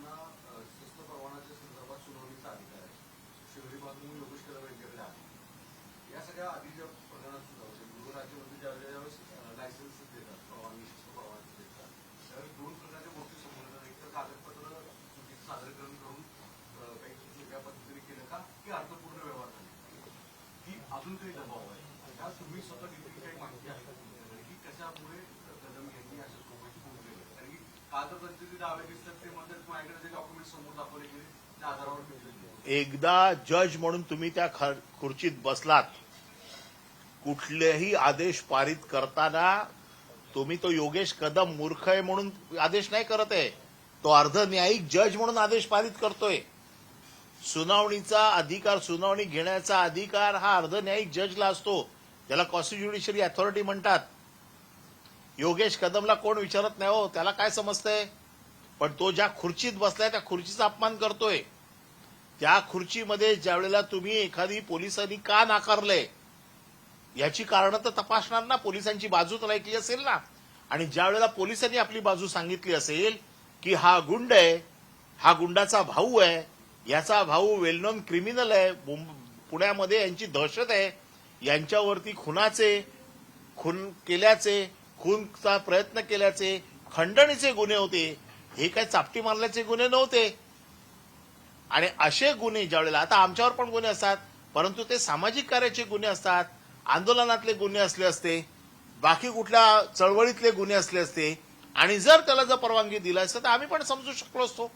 त्यांना अ, परवानाच्या संदर्भात सुनावणीचा अधिकार आहे शहरी बांधून योगेश कदम यांच्याकडे आहे या सगळ्या आधीच्या प्रकरणात सुद्धा होते गृहराज्यमंत्री ज्यावेळेस ज्यावेळेस लायसन्स देतात परवानगी शस्त्र परवानगी देतात त्यावेळेस दोन प्रकारच्या गोष्टी समोर एक तर कागदपत्र चुकीचं सादरीकरण करून काही वेगळ्या पद्धतीने केलं का? की अर्थपूर्ण व्यवहार झाले. ती अजून तरी दबाव आहे. त्या तुम्ही स्वतः घेतलेली काही माहिती आहे का तुमच्याकडे की कशामुळे कदम यांनी अशा स्वरूपाची भूमिका घेतली कारण की कागदपत्र जे दावे दिसतात ते म्हणतात माझ्याकडे जे डॉक्युमेंट समोर दाखवले गेले त्या आधारावर घेतलेले आहे. एकदा जज म्हणून तुम्ही त्या खुर्चीत बसलात कुठलेही आदेश पारित करताना तुम्ही तो योगेश कदम मूर्ख आहे म्हणून आदेश नाही करत आहे. तो अर्ध न्यायिक जज म्हणून आदेश पारित करतोय. सुनावणीचा अधिकार सुनावणी घेण्याचा अधिकार हा अर्ध न्यायिक जजला असतो. त्याला कॉन्स्टिट्युडिशरी अथॉरिटी म्हणतात. योगेश कदमला कोण विचारत नाही हो त्याला काय समजतंय? पण तो ज्या खुर्चीत बसलाय त्या खुर्चीचा अपमान करतोय. त्या खुर्चीमध्ये ज्यावेळेला तुम्ही एखादी पोलिसांनी का नाकारलंय? याची कारणं तर तपासणार ना पोलिसांची बाजू तर ऐकली असेल ना. आणि ज्यावेळेला पोलिसांनी आपली बाजू सांगितली असेल की हा गुंड आहे हा गुंडाचा भाऊ आहे याचा भाऊ वेल क्रिमिनल आहे पुण्यामध्ये यांची दहशत आहे यांच्यावरती खुनाचे खून केल्याचे खूनचा प्रयत्न केल्याचे खंडणीचे गुन्हे होते. हे काय चापटी मारल्याचे गुन्हे नव्हते. आणि असे गुन्हे ज्यावेळेला आता आमच्यावर पण गुन्हे असतात परंतु ते सामाजिक कार्याचे गुन्हे असतात आंदोलनातले गुन्हे असले असते बाकी कुठल्या चळवळीतले गुन्हे असले असते आणि जर त्याला जर परवानगी दिला असतं तर आम्ही पण समजू शकलो असतो.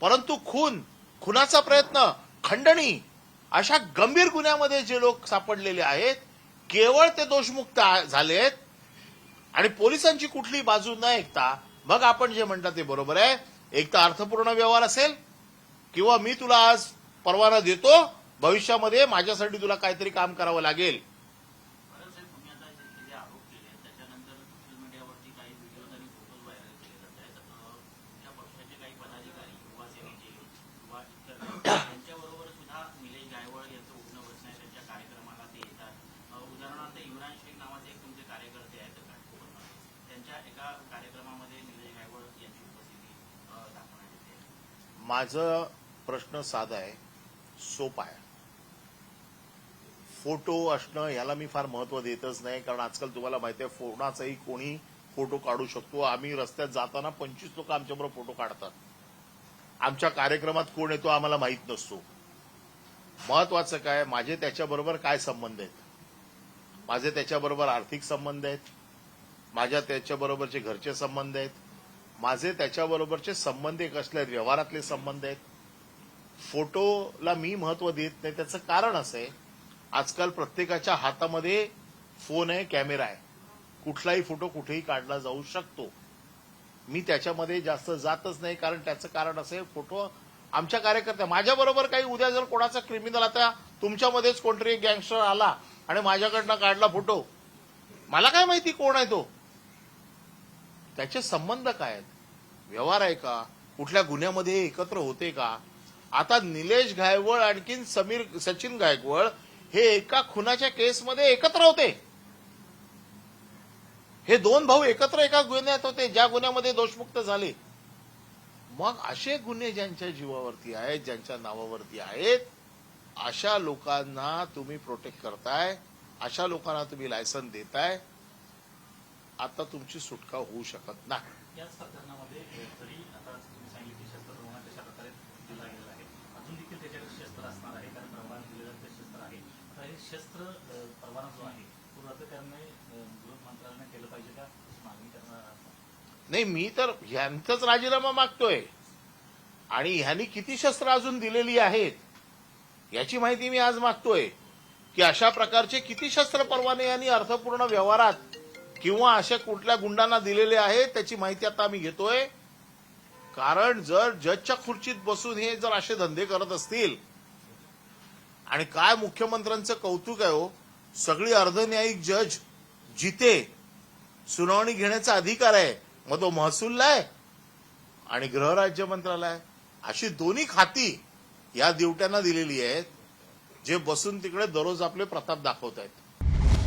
परंतु खून खुनाचा प्रयत्न खंडणी अशा गंभीर गुन्ह्यामध्ये जे लोक सापडलेले आहेत केवळ ते दोषमुक्त आ- झालेत आणि पोलिसांची कुठली बाजू न ऐकता मग आपण जे म्हणता ते बरोबर आहे. एक तर अर्थपूर्ण व्यवहार असेल किंवा मी तुला आज परवाना देतो भविष्यामध्ये माझ्यासाठी तुला काहीतरी काम करावं लागेल बरं साहेब तुम्ही आता जे जे आरोप केले आहेत, त्याच्यानंतर सोशल मीडियावरती काही व्हिडिओज आणि फोटोज व्हायरल केले जात आहेत अं, त्या पक्षाचे काही पदाधिकारी युवा सेनेचे किंवा इतर त्यांच्याबरोबर सुद्धा निलेश गायवळ यांचं उठणं बसणं आहे त्यांच्या कार्यक्रमाला ते येतात अं, उदाहरणार्थ इम्रान शेख नावाचे एक तुमचे कार्यकर्ते आहेत घाटकोपरमध्ये त्यांच्या एका कार्यक्रमामध्ये निलेश गायवळ यांची उपस्थिती अं, दाखवण्यात येते माझं प्रश्न साधा आहे सोपा आहे. फोटो असणं ह्याला मी फार महत्त्व देतच नाही कारण आजकाल तुम्हाला माहिती आहे फोनाचाही कोणी फोटो काढू शकतो. आम्ही रस्त्यात जाताना पंचवीस लोक आमच्याबरोबर फोटो काढतात. आमच्या कार्यक्रमात कोण येतो आम्हाला माहीत नसतो. महत्वाचं काय माझे त्याच्याबरोबर काय संबंध आहेत? माझे त्याच्याबरोबर आर्थिक संबंध आहेत? माझ्या त्याच्याबरोबरचे घरचे संबंध आहेत? माझे त्याच्याबरोबरचे संबंध एक असले आहेत, व्यवहारातले संबंध आहेत. फोटोला मी महत्त्व देत नाही त्याचं कारण असं आहे आजकाल प्रत्येकाच्या हातामध्ये फोन आहे कॅमेरा आहे. कुठलाही फोटो कुठेही काढला जाऊ शकतो. मी त्याच्यामध्ये जास्त जातच नाही कारण त्याचं कारण असं आहे फोटो आमच्या कार्यकर्त्या माझ्याबरोबर काही उद्या जर कोणाचा क्रिमिनल आता तुमच्यामध्येच कोणतरी गँगस्टर आला आणि माझ्याकडनं काढला फोटो मला काय माहिती कोण आहे तो? त्याचे संबंध काय आहेत? व्यवहार आहे का? कुठल्या गुन्ह्यामध्ये एकत्र होते का? आता निलेश गायवळ आणखीन समीर सचिन गायकवाड हे एका खुनाच्या केसमध्ये एकत्र होते. हे दोन भाऊ एकत्र एका गुन्ह्यात होते ज्या गुन्ह्यामध्ये दोषमुक्त झाले. मग असे गुन्हे ज्यांच्या जीवावरती आहेत ज्यांच्या नावावरती आहेत अशा लोकांना तुम्ही प्रोटेक्ट करताय अशा लोकांना तुम्ही लायसन देताय आता तुमची सुटका होऊ शकत नाही. याच प्रकरणामध्ये अ, जरी आता तुम्ही सांगितले की शस्त्र प्रमाण कशा प्रकारे दिला गेलेला आहे. अजून देखील त्याच्याकडे शस्त्र असणार आहे कारण परवाना दिलेलं ते शस्त्र आहे. आता हे शस्त्र अ, परवाना जो आहे तो रद्द करणे अ, गृह मंत्रालयाने केलं पाहिजे का? अशी मागणी करणार आहात का? नाही मी तर ह्यांचाच राजीनामा मागतोय. आणि ह्यांनी किती शस्त्र अजून दिलेली आहेत याची माहिती मी आज मागतोय की अशा प्रकारचे किती शस्त्र परवाने यांनी अर्थपूर्ण व्यवहारात किंवा अशा कुठल्या गुंडांना दिलेले आहेत त्याची माहिती आता आम्ही घेतोय. कारण जर जजच्या खुर्चीत बसून हे जर असे धंदे करत असतील आणि काय मुख्यमंत्र्यांचं कौतुक आहे हो सगळी अर्धन्यायिक जज जिते सुनावणी घेण्याचा अधिकार आहे मग तो महसूलला आहे आणि गृहराज्य मंत्रालय अशी दोन्ही खाती या दिवट्यांना दिलेली आहेत जे बसून तिकडे दररोज आपले प्रताप दाखवत आहेत